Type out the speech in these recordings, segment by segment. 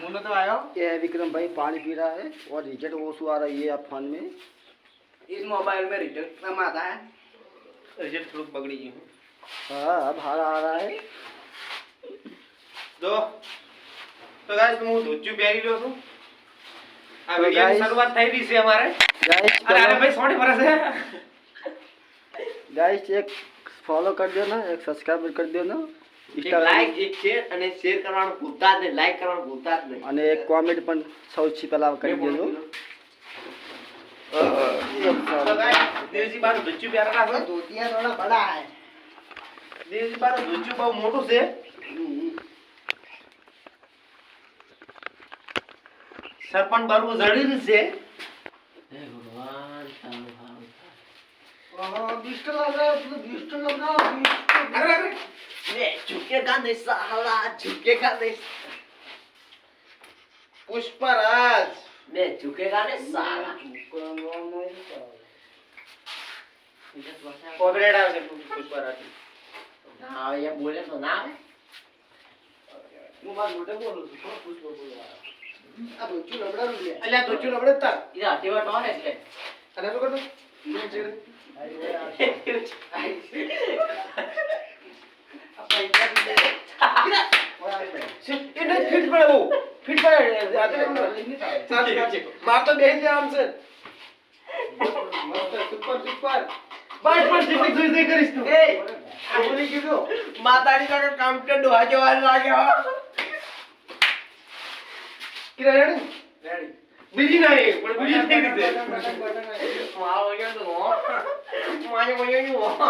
मुन्ना तो आया ये है विक्रम भाई पानी पी रहा है और रिजल्ट ओसू आ रही है आप फोन में इस मोबाइल में रिजल्ट कम आता है रिजल्ट थोड़ा बगड़ी गई हाँ अब हारा आ रहा है તો તો ગાઈસ હું ધોચું પહેરી લ્યો છું આ તો વિડિયોની guys- શરૂઆત થઈ રહી છે અમારે गाइस અરે અરે ભાઈ સોની ફરસ છે गाइस एक फॉलो कर देना एक सब्सक्राइब कर देना એક લાઈક એક શેર અને શેર કરવાનું ભૂલતા જ નહીં લાઈક કરવાનું ભૂલતા જ નહીં. અને એક કોમેન્ટ પણ સૌથી પહેલા કરી દેજો. તો ગાઈસ દેવજી બાર ધોચું પહેરેલા છે? ધોતિયા થોડા બડા હે. દેવજી બાર ધોચું બહુ મોટું છે? સરપંચ બારું જડેલું છે. હે ભગવાન તારું હારું અરે અરે લે ઝુકેગા નહીં સાલા ઝુકેગા નહીં પુષ્પરાજ. બે ઝુકેગા નહીં સાલા. કોપરેટ આવે છે પુષ્પરાજ. ના આવે બોલે તો ના આવે. હું મારા મોટે બોલું છું કોણ પુષ્પ બોલવા આ ધોચું લબડાનું લે અલ્યા ધોચું લબડે જ તાર. એ હટીવા ટોને એટલે. અને શું કરતો? એને ફિટ પડે બહુ ફિટ પડે આ તો એમ સાચી વાત છે માર તો બેહી જાય આમ છે સુપર સુપર બસ બસ જેટલી જોઈ જોઈ કરીશ તું એ આ બોલી કીધું માતાડી કાકા કામ કે ડોહા જેવા લાગે હો કિરા રેડી રેડી બીજી નહીં પણ બીજી થઈ ગઈ છે મારો વયો તો હો મારે વયો નું હો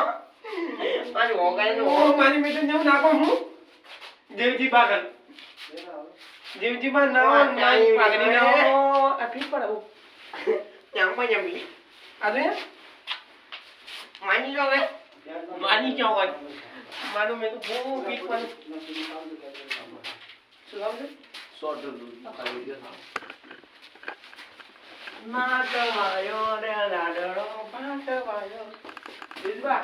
મારે ઓગાઈ નો મારી મીટર જેવું નાખો હું. દેવજી બાગલ દેવજી બા ના મારી પાઘડી ના આ ફીટ પડે ત્યાં પણ જમી અરે? માની હવે. માની જો હવે મારું મેં તો બહુ ફીટ પડે શું કામ છે? શોર્ટ નાટવાયો રે લાડડો પાટવાયો વાયો બા